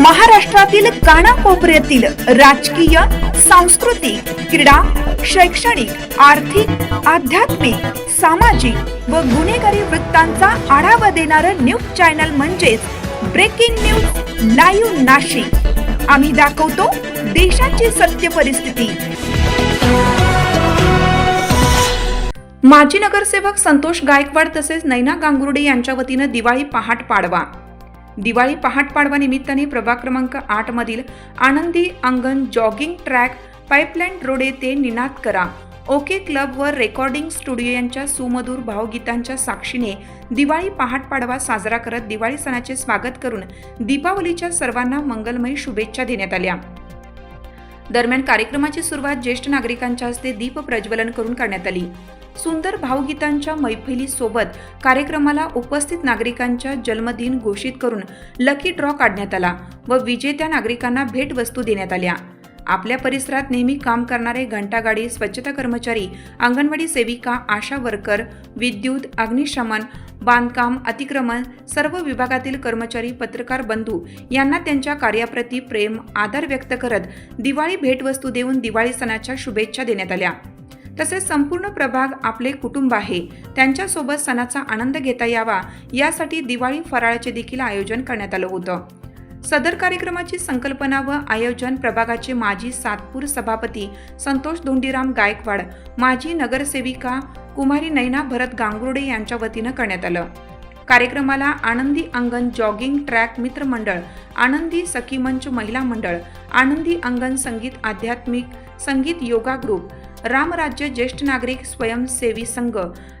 महाराष्ट्रातील कानाकोपऱ्यातील राजकीय सांस्कृतिक क्रीडा शैक्षणिक आर्थिक आध्यात्मिक सामाजिक व गुन्हेगारी वृत्तांचा आढावा देणारं न्यूज चॅनल म्हणजेच ब्रेकिंग न्यूज लाईव्ह नाशिक. आम्ही दाखवतो देशाची सत्य परिस्थिती. माजी नगरसेवक संतोष गायकवाड तसेच नैना गांगुर्डे यांच्या वतीनं दिवाळी पहाट पाडवा. दिवाळी पहाट पाडवा निमित्ताने प्रभाग क्रमांक आठमधील आनंदी अंगण जॉगिंग ट्रॅक पाईपलाईन रोड येथे निनाद करा. ओके क्लब व रेकॉर्डिंग स्टुडिओ यांच्या सुमधुर भावगीतांच्या साक्षीने दिवाळी पहाट पाडवा साजरा करत दिवाळी सणाचे स्वागत करून दीपावलीच्या सर्वांना मंगलमयी शुभेच्छा देण्यात आल्या. दरम्यान कार्यक्रमाची सुरुवात ज्येष्ठ नागरिकांच्या हस्ते दीप प्रज्वलन करून करण्यात आली. सुंदर भावगीतांच्या मैफिलीसोबत कार्यक्रमाला उपस्थित नागरिकांच्या जन्मदिन घोषित करून लकी ड्रॉ काढण्यात आला व विजेत्या नागरिकांना भेटवस्तू देण्यात आल्या. आपल्या परिसरात नेहमी काम करणारे घंटागाडी स्वच्छता कर्मचारी अंगणवाडी सेविका आशा वर्कर विद्युत अग्निशमन बांधकाम अतिक्रमण सर्व विभागातील कर्मचारी पत्रकार बंधू यांना त्यांच्या कार्याप्रती प्रेम आदर व्यक्त करत दिवाळी भेटवस्तू देऊन दिवाळी सणाच्या शुभेच्छा देण्यात आल्या. तसेच संपूर्ण प्रभाग आपले कुटुंब आहे. त्यांच्यासोबत सणाचा आनंद घेता यावा यासाठी दिवाळी फराळाचे देखील आयोजन करण्यात आलं होतं. सदर कार्यक्रमाची संकल्पना व आयोजन प्रभागाचे माजी सातपूर सभापती संतोष धोंडीराम गायकवाड माजी नगरसेविका कुमारी नैना भरत गांगुर्डे यांच्या वतीनं करण्यात आलं. कार्यक्रमाला आनंदी अंगण जॉगिंग ट्रॅक मित्र मंडळ आनंदी सखी मंच महिला मंडळ आनंदी अंगण संगीत आध्यात्मिक संगीत योगा ग्रुप रामराज्य ज्येष्ठ नागरिक स्वयंसेवी संघ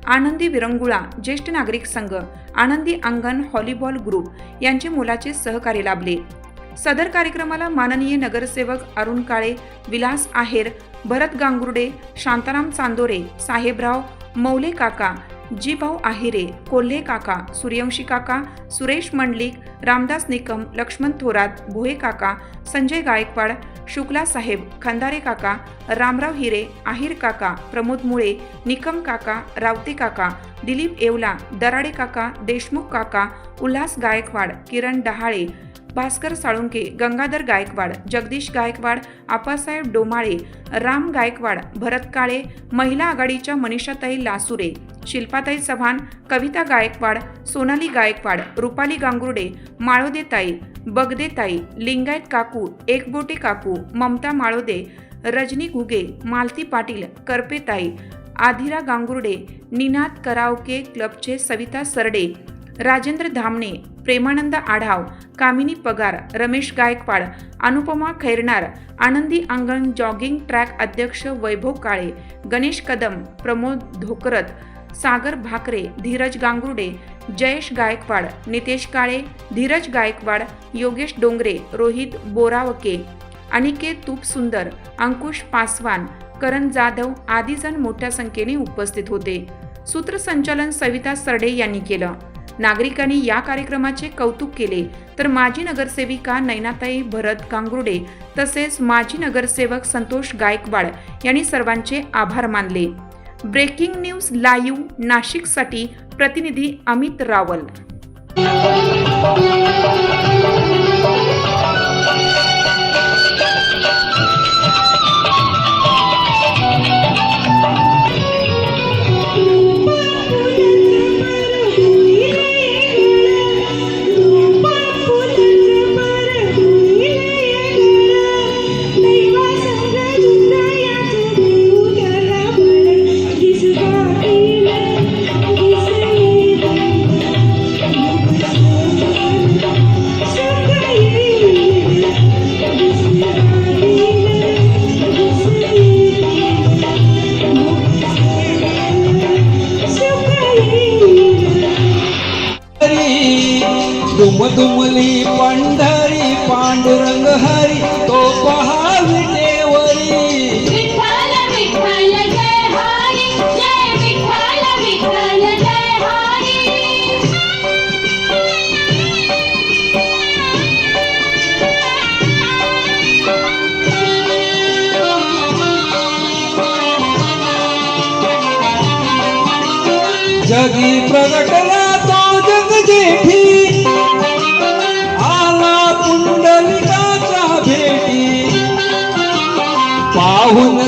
आनंदी विरंगुळा ज्येष्ठ नागरिक संघ आनंदी अंगण हॉलीबॉल ग्रुप यांचे मोलाचे सहकार्य लाभले. सदर कार्यक्रमाला माननीय नगरसेवक अरुण काळे विलास आहेर भरत गांगुर्डे शांताराम चांदोरे साहेबराव मौले काका जी भाऊ आहिरे कोल्हे काका सूर्यवंशी काका सुरेश मंडलिक रामदास निकम लक्ष्मण थोरात भोये काका संजय गायकवाड शुक्ला साहेब खंदारे काका रामराव हिरे आहिर काका प्रमोद मुळे निकम काका रावते काका दिलीप येवला दराडे काका देशमुख काका उल्हास गायकवाड किरण डहाळे भास्कर साळुंके गंगाधर गायकवाड जगदीश गायकवाड आपासाहेब डोमाळे राम गायकवाड भरत काळे महिला आघाडीच्या मनीषाताई लासुरे. शिल्पाताई चव्हाण कविता गायकवाड सोनाली गायकवाड रुपाली गांगुर्डे माळोदेताई बगदेताई लिंगायत काकू एकबोटे काकू ममता माळोदे रजनी घुगे मालती पाटील करपेताई आधिरा गांगुर्डे निनाद करावके क्लबचे सविता सरडे राजेंद्र धामणे प्रेमानंद आढाव कामिनी पगार रमेश गायकवाड अनुपमा खैरनार आनंदी अंगण जॉगिंग ट्रॅक अध्यक्ष वैभव काळे गणेश कदम प्रमोद धोकरत सागर भाकरे धीरज गांगुर्डे जयेश गायकवाड नितेश काळे धीरज गायकवाड योगेश डोंगरे रोहित बोरावके अनिकेत तूप सुंदर अंकुश पासवान करण जाधव आदी जण मोठ्या संख्येने उपस्थित होते. सूत्रसंचालन सविता सरडे यांनी केलं. नागरिकांनी या कार्यक्रमाचे कौतुक केले तर माजी नगरसेविका नैनाताई भरत गांगुर्डे तसेच माजी नगरसेवक संतोष गायकवाड यांनी सर्वांचे आभार मानले. ब्रेकिंग न्यूज लाईव्ह नाशिकसाठी प्रतिनिधी अमित रावल. दुमदुमली पंढरी पांडुरंग हरी तो पहा विटेवरी जगी प्रगटला तो जग जेठी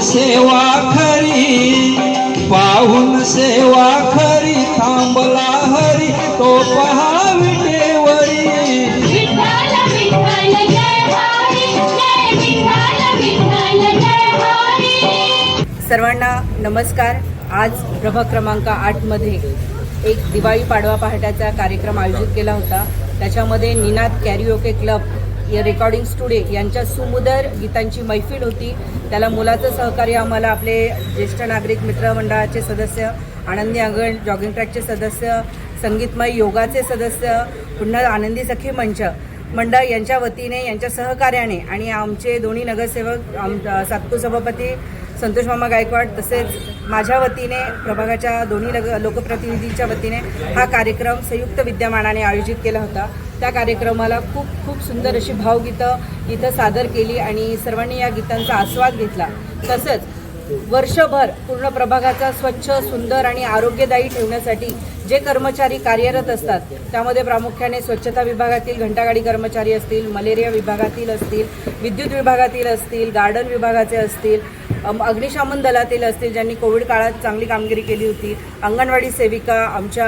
सेवा खरी पाहून सेवा खरी थांबला हरी तो पहा सर्वांना नमस्कार. आज प्रभाग क्रमांक आठमध्ये एक दिवाळी पाडवा पहाटाचा कार्यक्रम आयोजित केला होता. त्याच्यामध्ये Ninad karaoke club recording studio यांच्या सुमुदर गीतांची मैफिल होती. त्याला मुलाचं सहकार्य आम्हाला आपले ज्येष्ठ नागरिक मित्रमंडळाचे सदस्य आनंदी अंगण जॉगिंग ट्रॅकचे सदस्य संगीतमय योगाचे सदस्य पुन्हा आनंदी सखी मंच मंडळ यांच्या वतीने यांच्या सहकार्याने आणि आमचे दोन्ही नगरसेवक आम सातपूर सभापती संतोष मामा गायकवाड तसेच माझ्या वतीने प्रभागाच्या दोन्ही नग लोकप्रतिनिधींच्या वतीने हा कार्यक्रम संयुक्त विद्यमानाने आयोजित केला होता. त्या कार्यक्रमाला खूप खूप सुंदर अशी भावगीतं इथं सादर केली आणि सर्वांनी या गीतांचा आस्वाद घेतला. तसंच वर्षभर पूर्ण प्रभागाचा स्वच्छ सुंदर आणि आरोग्यदायी ठेवण्यासाठी जे कर्मचारी कार्यरत असतात त्यामध्ये प्रामुख्याने स्वच्छता विभागातील घंटागाडी कर्मचारी असतील मलेरिया विभागातील असतील विद्युत विभागातील असतील गार्डन विभागाचे असतील अग्निशामन दलातील असतील ज्यांनी कोविड काळात चांगली कामगिरी केली होती अंगणवाडी सेविका आमच्या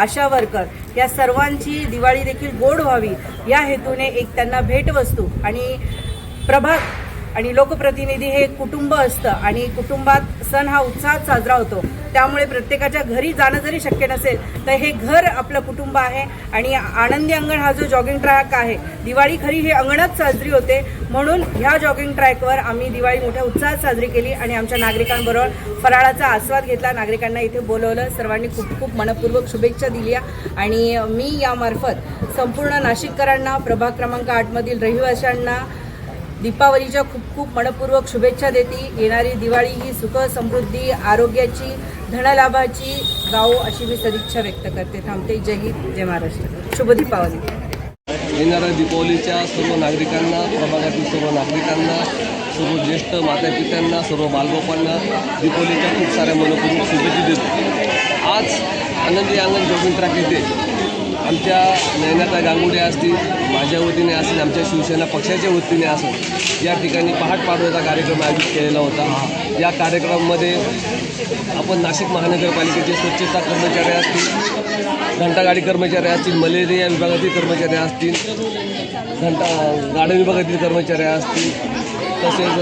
आशा वर्कर या सर्वांची दिवाळी देखील गोड व्हावी. या हेतूने एक त्यांना भेटवस्तू आणि प्रभाग आणि लोकप्रतिनिधी हे कुटुंब असतं आणि कुटुंबात सण हा उत्साहात साजरा होतो. त्यामुळे प्रत्येकाच्या घरी जाणं जरी शक्य नसेल तर हे घर आपलं कुटुंब आहे आणि आनंदी अंगण हा जो जॉगिंग ट्रॅक आहे दिवाळी खरी ही अंगणात साजरी होते. म्हणून ह्या जॉगिंग ट्रॅकवर आम्ही दिवाळी मोठ्या उत्साहात साजरी केली आणि आमच्या नागरिकांबरोबर फराळाचा आस्वाद घेतला. नागरिकांना इथे बोलवलं. सर्वांनी खूप खूप मनपूर्वक शुभेच्छा दिल्या. आणि मी यामार्फत संपूर्ण नाशिककरांना प्रभाग क्रमांक आठमधील रहिवाशांना दीपावलीच्या खूप खूप मनपूर्वक शुभेच्छा देते. येणारी दिवाळी ही सुख समृद्धी आरोग्याची धनलाभाची गाव अशी मी सदिच्छा व्यक्त करते. थांबते. जय हिंद जय महाराष्ट्र. शुभ दीपावली. येणाऱ्या दीपावलीच्या सर्व नागरिकांना प्रभागातील सर्व नागरिकांना सर्व ज्येष्ठ मातापित्यांना सर्व बालगोपांना दीपावलीच्या खूप साऱ्या मनपूर्वक शुभेच्छा देतो. आज आनंदी अंगण जॉगिंग ट्रॅक येथे आमच्या नयनाता गांगुडे असतील माझ्या वतीने असेल आमच्या शिवसेना पक्षाच्या वतीने असेल या ठिकाणी पहाट पाडव्याचा कार्यक्रम आयोजित केलेला होता. या कार्यक्रमामध्ये आपण नाशिक महानगरपालिकेचे स्वच्छता कर्मचारी असतील घंटागाडी कर्मचारी असतील मलेरिया विभागातील कर्मचारी असतील घंटा गार्डन विभागातील कर्मचारी असतील तसेच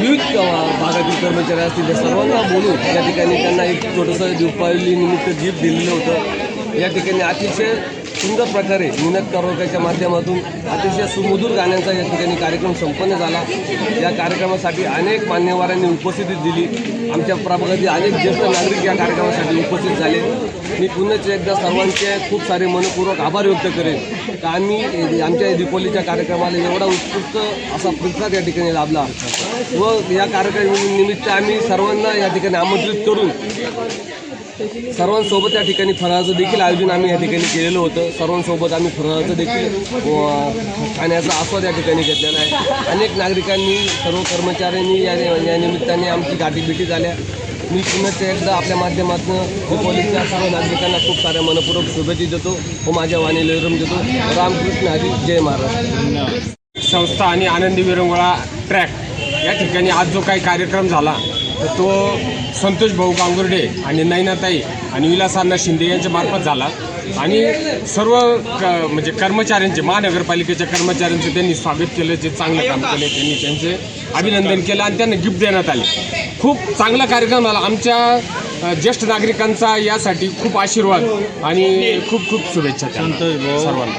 विविध भागातील कर्मचारी असतील त्या सर्वांना बोलून या ठिकाणी त्यांना एक छोटंसं दीपावली निमित्त गिफ्ट दिलेलं होतं. या ठिकाणी अतिशय सुंदर प्रकारे मिनत करवक्याच्या माध्यमातून अतिशय सुमधुर गाण्यांचा या ठिकाणी कार्यक्रम संपन्न झाला. या कार्यक्रमासाठी अनेक मान्यवरांनी उपस्थिती दिली. आमच्या प्रभागातील अनेक ज्येष्ठ नागरिक या कार्यक्रमासाठी उपस्थित झाले. मी पुन्हा एकदा सर्वांचे खूप सारे मनपूर्वक आभार व्यक्त करेन. का आम्ही आमच्या दिपोलीच्या कार्यक्रमाला एवढा उत्कृष्ट असा प्रतिसाद या ठिकाणी लाभला. व या कार्यक्रमानिमित्त आम्ही सर्वांना या ठिकाणी आमंत्रित करून सर्वांसोबत या ठिकाणी फराळाचं देखील आयोजन आम्ही या ठिकाणी केलेलं होतं. सर्वांसोबत आम्ही फराळाचं देखील खाण्याचा आस्वाद या ठिकाणी घेतलेला आहे. अनेक नागरिकांनी सर्व कर्मचाऱ्यांनी या या निमित्ताने आमची गाठीभेटी झाल्या. मी पुन्हा एकदा आपल्या माध्यमातून दीपावलीच्या सर्व नागरिकांना खूप साऱ्या मनपूर्वक शुभेच्छा देतो व माझ्या वाणी लेरम देतो. रामकृष्ण हरी जय महाराज संस्था आणि आनंदी विरंगुळा ट्रॅक. या ठिकाणी आज जो काही कार्यक्रम झाला तर तो संतोष भाऊ गांगुर्डे आणि नैनाताई आणि विलासांना शिंदे यांच्या मार्फत झाला. आणि सर्व क म्हणजे कर्मचाऱ्यांचे महानगरपालिकेच्या कर्मचाऱ्यांचे त्यांनी स्वागत केलं जे चांगलं काम केले त्यांनी त्यांचे अभिनंदन केलं आणि त्यांना गिफ्ट देण्यात आले. खूप चांगला कार्यक्रम झाला. आमच्या ज्येष्ठ नागरिकांचा यासाठी खूप आशीर्वाद आणि खूप खूप शुभेच्छा सर्वांना.